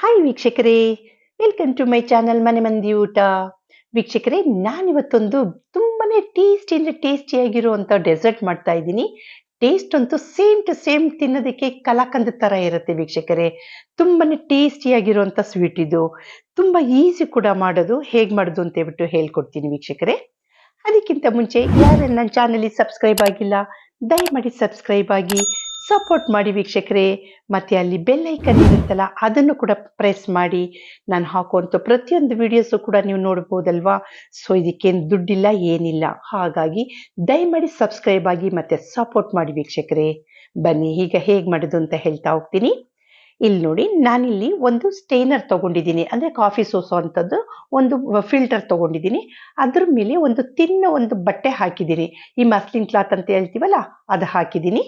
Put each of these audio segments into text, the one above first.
Hi ವೀಕ್ಷಕರೇ. Welcome to my channel ಮನೆ ಮಂದಿ ಊಟ ವೀಕ್ಷಕರೇ, ನಾನಿವತ್ತೊಂದು ತುಂಬಾನೇ ಟೇಸ್ಟಿ ಅಂದರೆ ಟೇಸ್ಟಿಯಾಗಿರುವಂಥ ಡೆಸರ್ಟ್ ಮಾಡ್ತಾ ಇದ್ದೀನಿ. ಟೇಸ್ಟ್ ಅಂತೂ ಸೇಮ್ ಟು ಸೇಮ್ ತಿನ್ನೋದಕ್ಕೆ ಕಲಾಕಂದ ಥರ ಇರುತ್ತೆ ವೀಕ್ಷಕರೇ. ತುಂಬಾನೇ ಟೇಸ್ಟಿಯಾಗಿರುವಂಥ ಸ್ವೀಟ್ ಇದು. ತುಂಬ ಈಸಿ ಕೂಡ ಮಾಡೋದು, ಹೇಗೆ ಮಾಡೋದು ಅಂತ ಹೇಳ್ಬಿಟ್ಟು ಹೇಳ್ಕೊಡ್ತೀನಿ ವೀಕ್ಷಕರೇ. ಅದಕ್ಕಿಂತ ಮುಂಚೆ ಯಾರು ನನ್ನ ಚಾನಲಿಗೆ ಸಬ್ಸ್ಕ್ರೈಬ್ ಆಗಿಲ್ಲ, ದಯಮಾಡಿ ಸಬ್ಸ್ಕ್ರೈಬ್ ಆಗಿ. ಸಪೋರ್ಟ್ ಮಾಡಿ ವೀಕ್ಷಕರೇ. ಮತ್ತೆ ಅಲ್ಲಿ ಬೆಲ್ಲೈಕನ್ ಇರುತ್ತಲ್ಲ, ಅದನ್ನು ಕೂಡ ಪ್ರೆಸ್ ಮಾಡಿ. ನಾನು ಹಾಕುವಂಥ ಪ್ರತಿಯೊಂದು ವಿಡಿಯೋಸು ಕೂಡ ನೀವು ನೋಡ್ಬೋದಲ್ವಾ? ಸೊ ಇದಕ್ಕೇನು ದುಡ್ಡಿಲ್ಲ, ಏನಿಲ್ಲ. ಹಾಗಾಗಿ ದಯಮಾಡಿ ಸಬ್ಸ್ಕ್ರೈಬ್ ಆಗಿ ಮತ್ತೆ ಸಪೋರ್ಟ್ ಮಾಡಿ ವೀಕ್ಷಕರೇ. ಬನ್ನಿ, ಈಗ ಹೇಗೆ ಮಾಡೋದು ಅಂತ ಹೇಳ್ತಾ ಹೋಗ್ತೀನಿ. ಇಲ್ಲಿ ನೋಡಿ, ನಾನಿಲ್ಲಿ ಒಂದು ಸ್ಟೇನರ್ ತಗೊಂಡಿದ್ದೀನಿ. ಅಂದರೆ ಕಾಫಿ ಸೋಸೋ ಅಂಥದ್ದು, ಒಂದು ಫಿಲ್ಟರ್ ತಗೊಂಡಿದ್ದೀನಿ. ಅದ್ರ ಮೇಲೆ ಒಂದು ತಿನ್ನ ಒಂದು ಬಟ್ಟೆ ಹಾಕಿದ್ದೀನಿ. ಈ ಮಸ್ಲಿನ್ ಕ್ಲಾತ್ ಅಂತ ಹೇಳ್ತೀವಲ್ಲ, ಅದು ಹಾಕಿದ್ದೀನಿ.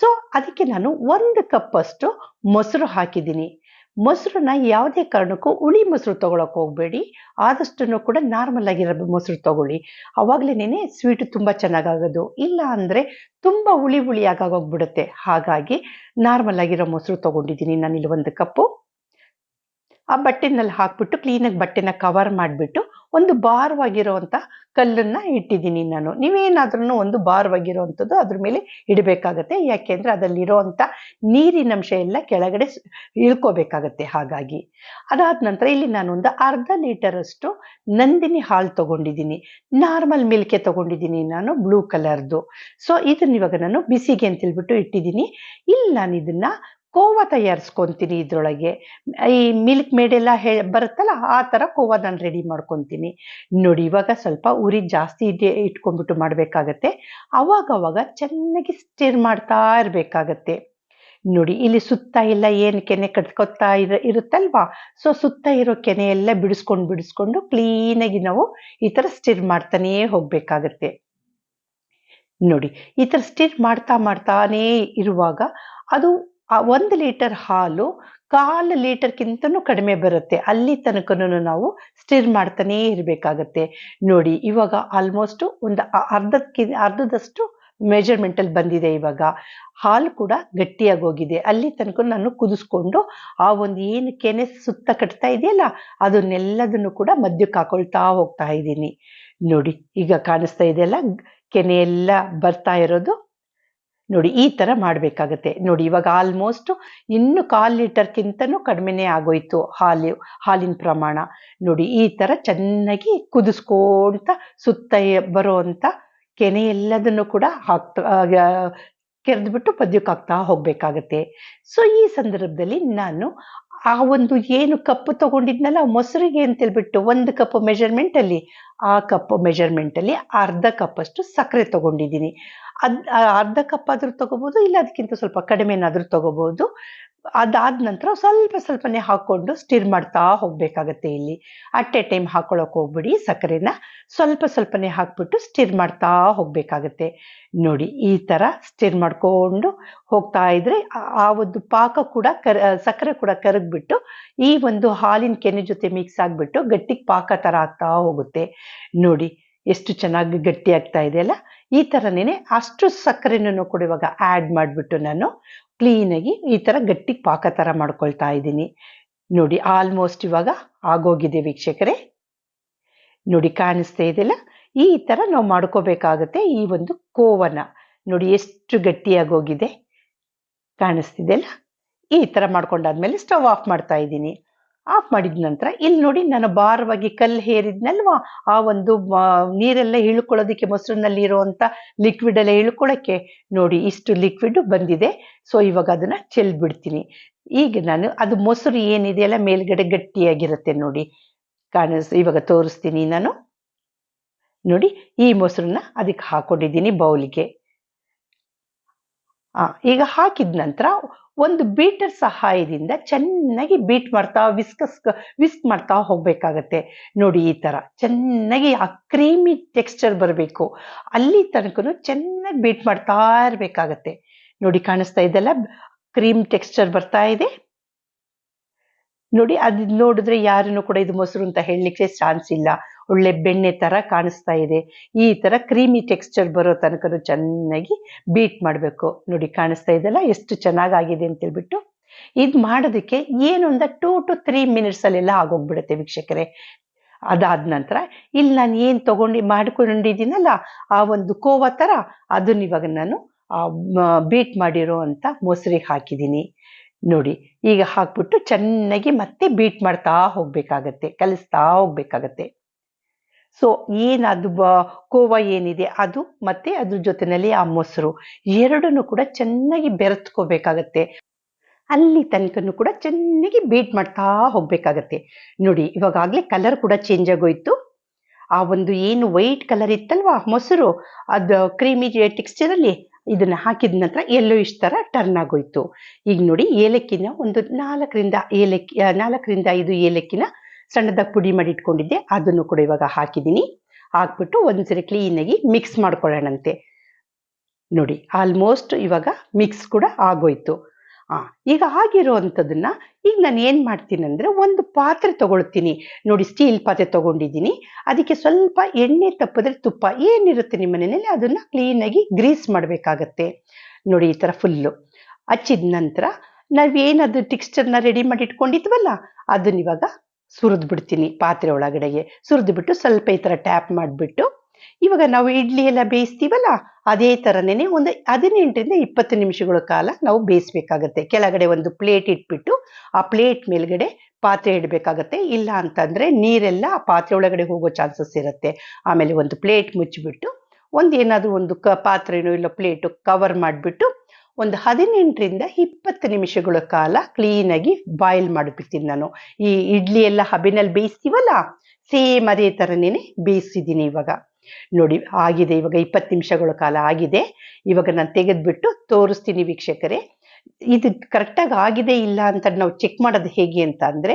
ಸೊ ಅದಕ್ಕೆ ನಾನು ಒಂದು ಕಪ್ಪಷ್ಟು ಮೊಸರು ಹಾಕಿದ್ದೀನಿ. ಮೊಸರನ್ನ ಯಾವುದೇ ಕಾರಣಕ್ಕೂ ಹುಳಿ ಮೊಸರು ತೊಗೊಳಕ್ಕೆ ಹೋಗಬೇಡಿ. ಆದಷ್ಟು ಕೂಡ ನಾರ್ಮಲ್ ಆಗಿರೋ ಮೊಸರು ತಗೊಳ್ಳಿ. ಅವಾಗಲೇ ಸ್ವೀಟ್ ತುಂಬ ಚೆನ್ನಾಗಾಗೋದು. ಇಲ್ಲ ಅಂದರೆ ತುಂಬ ಹುಳಿ ಹುಳಿ ಆಗೋಗ್ಬಿಡುತ್ತೆ ಹಾಗಾಗಿ ನಾರ್ಮಲ್ ಆಗಿರೋ ಮೊಸರು ತಗೊಂಡಿದ್ದೀನಿ. ನಾನಿಲ್ಲಿ ಒಂದು ಕಪ್ಪು. ಆ ಬಟ್ಟೆನಲ್ಲಿ ಹಾಕ್ಬಿಟ್ಟು ಕ್ಲೀನಾಗಿ ಬಟ್ಟೆನ ಕವರ್ ಮಾಡಿಬಿಟ್ಟು ಒಂದು ಬಾರ್ವಾಗಿರುವಂಥ ಕಲ್ಲನ್ನು ಇಟ್ಟಿದ್ದೀನಿ ನಾನು. ನೀವೇನಾದ್ರೂ ಒಂದು ಬಾರ್ವಾಗಿರುವಂಥದ್ದು ಅದ್ರ ಮೇಲೆ ಇಡಬೇಕಾಗತ್ತೆ. ಯಾಕೆಂದ್ರೆ ನೀರಿನ ನೀರಿನಂಶ ಎಲ್ಲ ಕೆಳಗಡೆ ಇಳ್ಕೋಬೇಕಾಗತ್ತೆ ಹಾಗಾಗಿ. ಅದಾದ ನಂತರ ಇಲ್ಲಿ ನಾನು ಒಂದು ಅರ್ಧ ಲೀಟರಷ್ಟು ನಂದಿನಿ ಹಾಲು ತೊಗೊಂಡಿದ್ದೀನಿ. ನಾರ್ಮಲ್ ಮಿಲ್ಕೆ ತಗೊಂಡಿದ್ದೀನಿ ನಾನು ಬ್ಲೂ ಕಲರ್ದು ಸೊ ಇದನ್ನು ಇವಾಗ ನಾನು ಬಿಸಿಗೆ ಅಂತ ಹೇಳ್ಬಿಟ್ಟು ಇಟ್ಟಿದ್ದೀನಿ. ಇಲ್ಲಿ ನಾನು ಇದನ್ನ ಕೋವಾ ತಯಾರಿಸ್ಕೊಂತೀನಿ ಇದ್ರೊಳಗೆ. ಈ ಮಿಲ್ಕ್ ಮೇಡ್ ಎಲ್ಲ ಹೇ, ಬರುತ್ತಲ್ಲ, ಆ ಥರ ಕೋವ ನಾನು ರೆಡಿ ಮಾಡ್ಕೊತೀನಿ. ನೋಡಿ, ಇವಾಗ ಸ್ವಲ್ಪ ಉರಿ ಜಾಸ್ತಿ ಇದೆ, ಇಟ್ಕೊಂಡ್ಬಿಟ್ಟು ಮಾಡಬೇಕಾಗತ್ತೆ. ಅವಾಗ ಅವಾಗ ಚೆನ್ನಾಗಿ ಸ್ಟಿರ್ ಮಾಡ್ತಾ ಇರಬೇಕಾಗತ್ತೆ. ನೋಡಿ, ಇಲ್ಲಿ ಸುತ್ತ ಎಲ್ಲ ಏನು ಕೆನೆ ಕಟ್ಕೊತಾ ಇರ, ಇರುತ್ತಲ್ವಾ? ಸೊ ಸುತ್ತ ಇರೋ ಕೆನೆ ಎಲ್ಲ ಬಿಡಿಸ್ಕೊಂಡು ಬಿಡಿಸ್ಕೊಂಡು ಕ್ಲೀನಾಗಿ ನಾವು ಈ ಥರ ಸ್ಟಿರ್ ಮಾಡ್ತಾನೇ ಹೋಗ್ಬೇಕಾಗತ್ತೆ. ನೋಡಿ, ಈ ಥರ ಸ್ಟಿರ್ ಮಾಡ್ತಾ, ಮಾಡ್ತಾನೇ ಇರುವಾಗ ಅದು ಆ ಒಂದು ಲೀಟರ್ ಹಾಲು ಕಾಲು ಲೀಟರ್ಗಿಂತನೂ ಕಡಿಮೆ ಬರುತ್ತೆ. ಅಲ್ಲಿ ತನಕನೂ ನಾವು ಸ್ಟಿರ್ ಮಾಡ್ತಾನೇ ಇರಬೇಕಾಗತ್ತೆ. ನೋಡಿ, ಇವಾಗ ಆಲ್ಮೋಸ್ಟ್ ಒಂದು ಅರ್ಧಕ್ಕಿ ಅರ್ಧದಷ್ಟು ಮೆಜರ್ಮೆಂಟಲ್ಲಿ ಬಂದಿದೆ ಇವಾಗ. ಹಾಲು ಕೂಡ ಗಟ್ಟಿಯಾಗಿ ಹೋಗಿದೆ. ಅಲ್ಲಿ ತನಕ ನಾನು ಕುದಿಸ್ಕೊಂಡು ಆ ಒಂದು ಏನು ಕೆನೆ ಸುತ್ತ ಕಟ್ತಾ ಇದೆಯಲ್ಲ, ಅದನ್ನೆಲ್ಲದನ್ನು ಕೂಡ ಮಧ್ಯಕ್ಕೆ ಹಾಕೊಳ್ತಾ ಹೋಗ್ತಾ ಇದ್ದೀನಿ. ನೋಡಿ, ಈಗ ಕಾಣಿಸ್ತಾ ಇದೆಯಲ್ಲ ಕೆನೆ ಎಲ್ಲ ಬರ್ತಾ ಇರೋದು. ನೋಡಿ, ಈ ಥರ ಮಾಡಬೇಕಾಗತ್ತೆ. ನೋಡಿ, ಇವಾಗ ಆಲ್ಮೋಸ್ಟ್ ಇನ್ನು ಕಾಲು ಲೀಟರ್ಗಿಂತನೂ ಕಡಿಮೆನೇ ಆಗೋಯ್ತು ಹಾಲು, ಹಾಲಿನ ಪ್ರಮಾಣ. ನೋಡಿ, ಈ ಥರ ಚೆನ್ನಾಗಿ ಕುದಿಸ್ಕೊಂತ ಸುತ್ತ ಬರುವಂಥ ಕೆನೆ ಎಲ್ಲದನ್ನು ಕೂಡ ಹಾಕ್ತಾ ಕೆರೆದ್ಬಿಟ್ಟು ಪದ್ಯಕ್ಕೆ ಹಾಕ್ತಾ ಹೋಗ್ಬೇಕಾಗತ್ತೆ. ಸೊ ಈ ಸಂದರ್ಭದಲ್ಲಿ ನಾನು ಆ ಒಂದು ಏನು ಕಪ್ಪು ತಗೊಂಡಿದ್ನಲ್ಲ ಮೊಸರಿಗೆ ಅಂತ ಹೇಳ್ಬಿಟ್ಟು ಒಂದು ಕಪ್ ಮೆಜರ್ಮೆಂಟ್ ಅಲ್ಲಿ, ಆ ಕಪ್ ಮೆಜರ್ಮೆಂಟ್ ಅಲ್ಲಿ ಅರ್ಧ ಕಪ್ ಅಷ್ಟು ಸಕ್ಕರೆ ತಗೊಂಡಿದ್ದೀನಿ. ಅದ್ ಅರ್ಧ ಕಪ್ ಆದ್ರೂ ತಗೋಬಹುದು ಇಲ್ಲ ಅದಕ್ಕಿಂತ ಸ್ವಲ್ಪ ಕಡಿಮೆನಾದರೂ ತಗೋಬಹುದು ಅದಾದ ನಂತರ ಸ್ವಲ್ಪ ಸ್ವಲ್ಪನೇ ಹಾಕೊಂಡು ಸ್ಟಿರ್ ಮಾಡ್ತಾ ಹೋಗ್ಬೇಕಾಗತ್ತೆ ಇಲ್ಲಿ. ಅಟ್ ಎ ಟೈಮ್ ಹಾಕೊಳಕ್ ಹೋಗ್ಬಿಡಿ, ಸಕ್ಕರೆನ ಸ್ವಲ್ಪ ಸ್ವಲ್ಪನೇ ಹಾಕ್ಬಿಟ್ಟು ಸ್ಟಿರ್ ಮಾಡ್ತಾ ಹೋಗ್ಬೇಕಾಗತ್ತೆ. ನೋಡಿ, ಈ ತರ ಸ್ಟಿರ್ ಮಾಡ್ಕೊಂಡು ಹೋಗ್ತಾ ಇದ್ರೆ ಆ- ಒಂದು ಪಾಕ ಕೂಡ ಕರ ಸಕ್ಕರೆ ಕೂಡ ಕರಗ್ಬಿಟ್ಟು ಈ ಒಂದು ಹಾಲಿನ ಕೆನೆ ಜೊತೆ ಮಿಕ್ಸ್ ಆಗ್ಬಿಟ್ಟು ಗಟ್ಟಿಗೆ ಪಾಕ ತರ ಆಗ್ತಾ ಹೋಗುತ್ತೆ. ನೋಡಿ, ಎಷ್ಟು ಚೆನ್ನಾಗಿ ಗಟ್ಟಿ ಆಗ್ತಾ ಇದೆಯಲ್ಲ ಈ ಥರನೇ ಅಷ್ಟು ಸಕ್ಕರೆನೂ ಕೂಡ ಇವಾಗ ಆ್ಯಡ್ ಮಾಡಿಬಿಟ್ಟು ನಾನು ಕ್ಲೀನಾಗಿ ಈ ಥರ ಗಟ್ಟಿ ಪಾಕ ಥರ ಮಾಡ್ಕೊಳ್ತಾ ಇದ್ದೀನಿ. ನೋಡಿ ಆಲ್ಮೋಸ್ಟ್ ಇವಾಗ ಆಗೋಗಿದೆ ವೀಕ್ಷಕರೇ. ನೋಡಿ, ಕಾಣಿಸ್ತಾ ಇದೆಯಲ್ಲ ಈ ಥರ ನಾವು ಮಾಡ್ಕೋಬೇಕಾಗತ್ತೆ ಈ ಒಂದು ಕೋವನ. ನೋಡಿ, ಎಷ್ಟು ಗಟ್ಟಿಯಾಗಿ ಹೋಗಿದೆ ಕಾಣಿಸ್ತಿದೆಯಲ್ಲ ಈ ಥರ ಮಾಡ್ಕೊಂಡಾದ್ಮೇಲೆ ಸ್ಟವ್ ಆಫ್ ಮಾಡ್ತಾ ಇದ್ದೀನಿ. ಆಫ್ ಮಾಡಿದ ನಂತರ ಇಲ್ಲಿ ನೋಡಿ ನಾನು ಭಾರವಾಗಿ ಕಲ್ಲು ಹೇರಿದ್ನಲ್ವಾ? ಆ ಒಂದು ನೀರೆಲ್ಲ ಇಳ್ಕೊಳ್ಳೋದಕ್ಕೆ ಮೊಸರಿನಲ್ಲಿ ಇರುವಂಥ ಲಿಕ್ವಿಡ್ ಎಲ್ಲ ಇಳ್ಕೊಳ್ಳೋಕ್ಕೆ ನೋಡಿ ಇಷ್ಟು ಲಿಕ್ವಿಡ್ ಬಂದಿದೆ. ಸೊ ಇವಾಗ ಅದನ್ನ ಚೆಲ್ಬಿಡ್ತೀನಿ. ಈಗ ನಾನು ಅದು ಮೊಸರು ಏನಿದೆಯಲ್ಲ ಮೇಲ್ಗಡೆ ಗಟ್ಟಿಯಾಗಿರುತ್ತೆ ನೋಡಿ. ಕಾಣಿಸ್ ಇವಾಗ ತೋರಿಸ್ತೀನಿ ನಾನು. ನೋಡಿ ಈ ಮೊಸರನ್ನ ಅದಕ್ಕೆ ಹಾಕೊಂಡಿದ್ದೀನಿ ಬೌಲಿಗೆ. ಈಗ ಹಾಕಿದ ನಂತರ ಒಂದು ಬೀಟರ್ ಸಹಾಯದಿಂದ ಚೆನ್ನಾಗಿ ಬೀಟ್ ಮಾಡ್ತಾ ವಿಸ್ಕಸ್ ವಿಸ್ಕ್ ಮಾಡ್ತಾ ಹೋಗ್ಬೇಕಾಗತ್ತೆ. ನೋಡಿ ಈ ತರ, ಚೆನ್ನಾಗಿ ಆ ಕ್ರೀಮಿ ಟೆಕ್ಸ್ಚರ್ ಬರಬೇಕು. ಅಲ್ಲಿ ತನಕನು ಚೆನ್ನಾಗಿ ಬೀಟ್ ಮಾಡ್ತಾ ಇರ್ಬೇಕಾಗತ್ತೆ. ನೋಡಿ ಕಾಣಿಸ್ತಾ ಇದೆಲ್ಲ ಕ್ರೀಮ್ ಟೆಕ್ಸ್ಚರ್ ಬರ್ತಾ ಇದೆ. ನೋಡಿ, ಅದು ನೋಡಿದ್ರೆ ಯಾರನ್ನು ಕೂಡ ಇದು ಮೊಸರು ಅಂತ ಹೇಳಲಿಕ್ಕೆ ಚಾನ್ಸ್ ಇಲ್ಲ. ಒಳ್ಳೆ ಬೆಣ್ಣೆ ತರ ಕಾಣಿಸ್ತಾ ಇದೆ. ಈ ತರ ಕ್ರೀಮಿ ಟೆಕ್ಸ್ಚರ್ ಬರೋ ತನಕ ಚೆನ್ನಾಗಿ ಬೀಟ್ ಮಾಡಬೇಕು. ನೋಡಿ ಕಾಣಿಸ್ತಾ ಇದೆಲ್ಲ ಎಷ್ಟು ಚೆನ್ನಾಗಾಗಿದೆ ಅಂತ ಹೇಳ್ಬಿಟ್ಟು ಇದು ಮಾಡೋದಕ್ಕೆ ಏನೊಂದ ಟೂ ಟು ತ್ರೀ ಮಿನಿಟ್ಸಲ್ಲೆಲ್ಲ ಆಗೋಗ್ಬಿಡುತ್ತೆ ವೀಕ್ಷಕರೇ. ಅದಾದ ನಂತರ ಇಲ್ಲಿ ನಾನು ಏನು ತಗೊಂಡು ಮಾಡ್ಕೊಂಡಿದ್ದೀನಲ್ಲ, ಆ ಒಂದು ಕೋವ ಥರ ಅದನ್ನ ಇವಾಗ ನಾನು ಬೀಟ್ ಮಾಡಿರೋ ಅಂತ ಮೊಸರಿಗೆ ಹಾಕಿದ್ದೀನಿ. ನೋಡಿ, ಈಗ ಹಾಕ್ಬಿಟ್ಟು ಚೆನ್ನಾಗಿ ಮತ್ತೆ ಬೀಟ್ ಮಾಡ್ತಾ ಹೋಗ್ಬೇಕಾಗತ್ತೆ, ಕಲಿಸ್ತಾ ಹೋಗ್ಬೇಕಾಗತ್ತೆ. ಸೊ ಏನದು ಬ ಕೋವ ಏನಿದೆ ಅದು ಮತ್ತೆ ಅದ್ರ ಜೊತೆನಲ್ಲಿ ಆ ಮೊಸರು. ಎರಡನ್ನು ಕೂಡ ಚೆನ್ನಾಗಿ ಬೆರೆತ್ಕೋಬೇಕಾಗತ್ತೆ. ಅಲ್ಲಿ ತನಕನೂ ಕೂಡ ಚೆನ್ನಾಗಿ ಬೀಟ್ ಮಾಡ್ತಾ ಹೋಗ್ಬೇಕಾಗತ್ತೆ. ನೋಡಿ ಇವಾಗಲೇ ಕಲರ್ ಕೂಡ ಚೇಂಜ್ ಆಗೋಯ್ತು. ಆ ಒಂದು ಏನು ವೈಟ್ ಕಲರ್ ಇತ್ತಲ್ವಾ ಮೊಸರು, ಅದು ಕ್ರೀಮಿ ಟೆಕ್ಸ್ಚರಲ್ಲಿ ಇದನ್ನ ಹಾಕಿದ ನಂತರ ಎಲ್ಲೋ ಇಷ್ಟ ಥರ ಟರ್ನ್ ಆಗೋಯ್ತು. ಈಗ ನೋಡಿ ಏಲಕ್ಕಿನ ಒಂದು ನಾಲ್ಕರಿಂದ ಏಲಕ್ಕಿ, ನಾಲ್ಕರಿಂದ ಐದು ಏಲಕ್ಕಿನ ಸಣ್ಣದಾಗಿ ಪುಡಿ ಮಾಡಿ ಇಟ್ಕೊಂಡಿದ್ದೆ, ಅದನ್ನು ಕೂಡ ಇವಾಗ ಹಾಕಿದ್ದೀನಿ. ಹಾಕ್ಬಿಟ್ಟು ಒಂದ್ಸರಿ ಕ್ಲೀನಾಗಿ ಮಿಕ್ಸ್ ಮಾಡ್ಕೊಳ್ಳೋಣಂತೆ. ನೋಡಿ ಆಲ್ಮೋಸ್ಟ್ ಇವಾಗ ಮಿಕ್ಸ್ ಕೂಡ ಆಗೋಯ್ತು. ಆ, ಈಗ ಆಗಿರುವಂಥದ್ದನ್ನ ಈಗ ನಾನು ಏನು ಮಾಡ್ತೀನಿ ಅಂದ್ರೆ ಒಂದು ಪಾತ್ರೆ ತಗೊಳ್ತೀನಿ. ನೋಡಿ ಸ್ಟೀಲ್ ಪಾತ್ರೆ ತಗೊಂಡಿದ್ದೀನಿ. ಅದಕ್ಕೆ ಸ್ವಲ್ಪ ಎಣ್ಣೆ ತಪ್ಪಿದ್ರೆ ತುಪ್ಪ ಏನಿರುತ್ತೆ ನಿಮ್ಮ ಮನೆಯಲ್ಲಿ ಅದನ್ನ ಕ್ಲೀನಾಗಿ ಗ್ರೀಸ್ ಮಾಡಬೇಕಾಗತ್ತೆ. ನೋಡಿ, ಈ ಥರ ಫುಲ್ಲು ಹಚ್ಚಿದ ನಂತರ ನಾವೇನದು ಟಿಕ್ಸ್ಚರ್ನ ರೆಡಿ ಮಾಡಿ ಇಟ್ಕೊಂಡಿದ್ವಲ್ಲ, ಅದನ್ನ ಇವಾಗ ಸುರಿದು ಬಿಡ್ತೀನಿ ಪಾತ್ರೆ ಒಳಗಡೆಗೆ. ಸುರಿದು ಬಿಟ್ಟು ಸ್ವಲ್ಪ ಈ ಥರ ಟ್ಯಾಪ್ ಮಾಡಿಬಿಟ್ಟು, ಇವಾಗ ನಾವು ಇಡ್ಲಿ ಎಲ್ಲ ಬೇಯಿಸ್ತೀವಲ್ಲ, ಅದೇ ಥರನೇ ಒಂದು ಹದಿನೆಂಟರಿಂದ ಇಪ್ಪತ್ತು ನಿಮಿಷಗಳ ಕಾಲ ನಾವು ಬೇಯಿಸ್ಬೇಕಾಗತ್ತೆ. ಕೆಳಗಡೆ ಒಂದು ಪ್ಲೇಟ್ ಇಟ್ಬಿಟ್ಟು ಆ ಪ್ಲೇಟ್ ಮೇಲ್ಗಡೆ ಪಾತ್ರೆ ಇಡಬೇಕಾಗತ್ತೆ. ಇಲ್ಲ ಅಂತಂದರೆ ನೀರೆಲ್ಲ ಆ ಪಾತ್ರೆ ಒಳಗಡೆ ಹೋಗೋ ಚಾನ್ಸಸ್ ಇರುತ್ತೆ. ಆಮೇಲೆ ಒಂದು ಪ್ಲೇಟ್ ಮುಚ್ಚಿಬಿಟ್ಟು, ಒಂದು ಏನಾದರೂ ಒಂದು ಕ ಪಾತ್ರೆನೋ ಇಲ್ಲ ಪ್ಲೇಟು ಕವರ್ ಮಾಡಿಬಿಟ್ಟು ಒಂದು ಹದಿನೆಂಟರಿಂದ ಇಪ್ಪತ್ತು ನಿಮಿಷಗಳ ಕಾಲ ಕ್ಲೀನಾಗಿ ಬಾಯ್ಲ್ ಮಾಡಿಬಿಡ್ತೀನಿ ನಾನು. ಈ ಇಡ್ಲಿ ಎಲ್ಲ ಹಬೆನಲ್ಲಿ ಬೇಯಿಸ್ತೀವಲ್ಲ, ಸೇಮ್ ಅದೇ ಥರನೇ ಬೇಯಿಸಿದ್ದೀನಿ ಇವಾಗ. ನೋಡಿ, ಆಗಿದೆ ಇವಾಗ ಇಪ್ಪತ್ತು ನಿಮಿಷಗಳ ಕಾಲ ಆಗಿದೆ. ಇವಾಗ ನಾನು ತೆಗೆದುಬಿಟ್ಟು ತೋರಿಸ್ತೀನಿ ವೀಕ್ಷಕರೇ. ಇದು ಕರೆಕ್ಟಾಗಿ ಆಗಿದೆ ಇಲ್ಲ ಅಂತ ನಾವು ಚೆಕ್ ಮಾಡೋದು ಹೇಗೆ ಅಂತ ಅಂದರೆ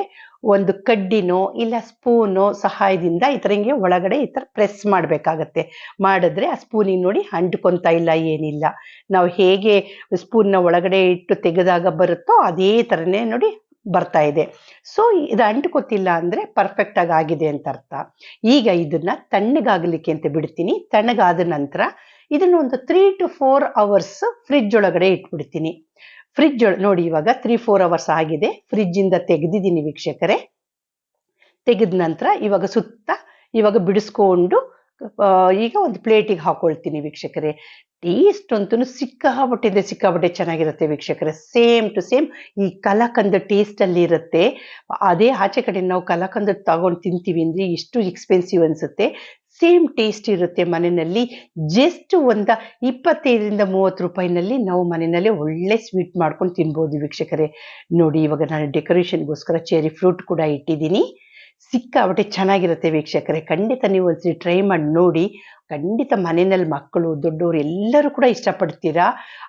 ಒಂದು ಕಡ್ಡಿನೋ ಇಲ್ಲ ಸ್ಪೂನೋ ಸಹಾಯದಿಂದ ಈ ಒಳಗಡೆ ಈ ಥರ ಪ್ರೆಸ್ ಮಾಡಬೇಕಾಗತ್ತೆ. ಮಾಡಿದ್ರೆ ಆ ಸ್ಪೂನಿಗೆ ನೋಡಿ ಅಂಟ್ಕೊತಾ ಇಲ್ಲ, ಏನಿಲ್ಲ. ನಾವು ಹೇಗೆ ಸ್ಪೂನ್ನ ಒಳಗಡೆ ಇಟ್ಟು ತೆಗೆದಾಗ ಬರುತ್ತೋ ಅದೇ ಥರನೇ ನೋಡಿ ಬರ್ತಾ ಇದೆ. ಸೊ ಇದು ಅಂಟ್ಕೊತಿಲ್ಲ ಅಂದರೆ ಪರ್ಫೆಕ್ಟಾಗಿ ಆಗಿದೆ ಅಂತ ಅರ್ಥ. ಈಗ ಇದನ್ನ ತಣ್ಣಗಾಗಲಿಕ್ಕೆ ಅಂತ ಬಿಡ್ತೀನಿ. ತಣ್ಣಗಾದ ನಂತರ ಇದನ್ನ ಒಂದು three to four hours fridge ಒಳಗಡೆ ಇಟ್ಬಿಡ್ತೀನಿ. ಫ್ರಿಜ್ ನೋಡಿ ಇವಾಗ ತ್ರೀ ಫೋರ್ ಅವರ್ಸ್ ಆಗಿದೆ. ಫ್ರಿಜ್ಜಿಂದ ತೆಗೆದಿದ್ದೀನಿ ವೀಕ್ಷಕರೇ. ತೆಗೆದ ನಂತರ ಇವಾಗ ಸುತ್ತ ಇವಾಗ ಬಿಡಿಸ್ಕೊಂಡು ಈಗ ಒಂದು ಪ್ಲೇಟಿಗೆ ಹಾಕೊಳ್ತೀನಿ ವೀಕ್ಷಕರೇ. ಟೇಸ್ಟ್ ಅಂತೂ ಸಿಕ್ಕಾಬಟ್ಟೆದೆ ಸಿಕ್ಕಾಬಟ್ಟೆ ಚೆನ್ನಾಗಿರುತ್ತೆ ವೀಕ್ಷಕರೇ. ಸೇಮ್ ಟು ಸೇಮ್ ಈ ಕಲಕಂದ ಟೇಸ್ಟ್ ಅಲ್ಲಿ ಇರುತ್ತೆ. ಅದೇ ಆಚೆ ಕಡೆ ನಾವು ಕಲಕಂದ ತಗೊಂಡು ತಿಂತೀವಿ ಅಂದ್ರೆ ಇಷ್ಟು ಎಕ್ಸ್ಪೆನ್ಸಿವ್ ಅನ್ಸುತ್ತೆ. ಸೇಮ್ ಟೇಸ್ಟ್ ಇರುತ್ತೆ ಮನೆಯಲ್ಲಿ. ಜಸ್ಟ್ ಒಂದ ಇಪ್ಪತ್ತೈದರಿಂದ ಮೂವತ್ತು ರೂಪಾಯಿನಲ್ಲಿ ನಾವು ಮನೆಯಲ್ಲಿ ಒಳ್ಳೆ ಸ್ವೀಟ್ ಮಾಡ್ಕೊಂಡು ತಿನ್ಬೋದು ವೀಕ್ಷಕರೇ. ನೋಡಿ ಇವಾಗ ನಾನು ಡೆಕೋರೇಷನ್ಗೋಸ್ಕರ ಚೆರಿ ಫ್ರೂಟ್ ಕೂಡ ಇಟ್ಟಿದ್ದೀನಿ. ಸಿಕ್ಕಾಪಟ್ಟೆ ಚೆನ್ನಾಗಿರುತ್ತೆ ವೀಕ್ಷಕರೇ. ಖಂಡಿತ ನೀವು ಒಂದ್ಸರಿ ಟ್ರೈ ಮಾಡಿ ನೋಡಿ. ಖಂಡಿತ ಮನೆಯಲ್ಲಿ ಮಕ್ಕಳು, ದೊಡ್ಡವರು ಎಲ್ಲರೂ ಕೂಡ ಇಷ್ಟಪಡ್ತೀರಾ?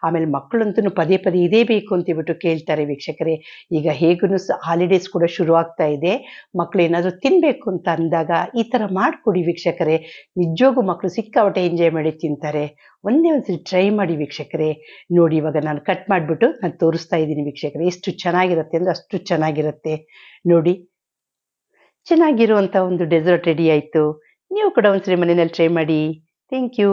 ಆಮೇಲೆ ಮಕ್ಕಳಂತೂ ಪದೇ ಪದೇ ಇದೇ ಬೇಕು ಅಂತ ಹೇಳ್ಬಿಟ್ಟು ಕೇಳ್ತಾರೆ ವೀಕ್ಷಕರೇ. ಈಗ ಹೇಗೂ ಹಾಲಿಡೇಸ್ ಕೂಡ ಶುರು ಆಗ್ತಾ ಇದೆ. ಮಕ್ಕಳು ಏನಾದರೂ ತಿನ್ನಬೇಕು ಅಂತ ಅಂದಾಗ ಈ ಥರ ಮಾಡಿಕೊಡಿ ವೀಕ್ಷಕರೇ. ನಿಜವಾಗೂ ಮಕ್ಕಳು ಸಿಕ್ಕಾಪಟ್ಟೆ ಎಂಜಾಯ್ ಮಾಡಿ ತಿಂತಾರೆ. ಒಂದೇ ಒಂದ್ಸರಿ ಟ್ರೈ ಮಾಡಿ ವೀಕ್ಷಕರೇ. ನೋಡಿ ಇವಾಗ ನಾನು ಕಟ್ ಮಾಡಿಬಿಟ್ಟು ನಾನು ತೋರಿಸ್ತಾ ಇದ್ದೀನಿ ವೀಕ್ಷಕರೇ. ಎಷ್ಟು ಚೆನ್ನಾಗಿರುತ್ತೆ ಅಂದರೆ ಅಷ್ಟು ಚೆನ್ನಾಗಿರುತ್ತೆ. ನೋಡಿ. ಚೆನ್ನಾಗಿರುವಂಥ ಒಂದು ಡೆಸರ್ಟ್ ರೆಡಿ ಆಯ್ತು. ನೀವು ಕೂಡ ಒಂದ್ಸರಿ ಮನೆಯಲ್ಲಿ ಟ್ರೈ ಮಾಡಿ. Thank you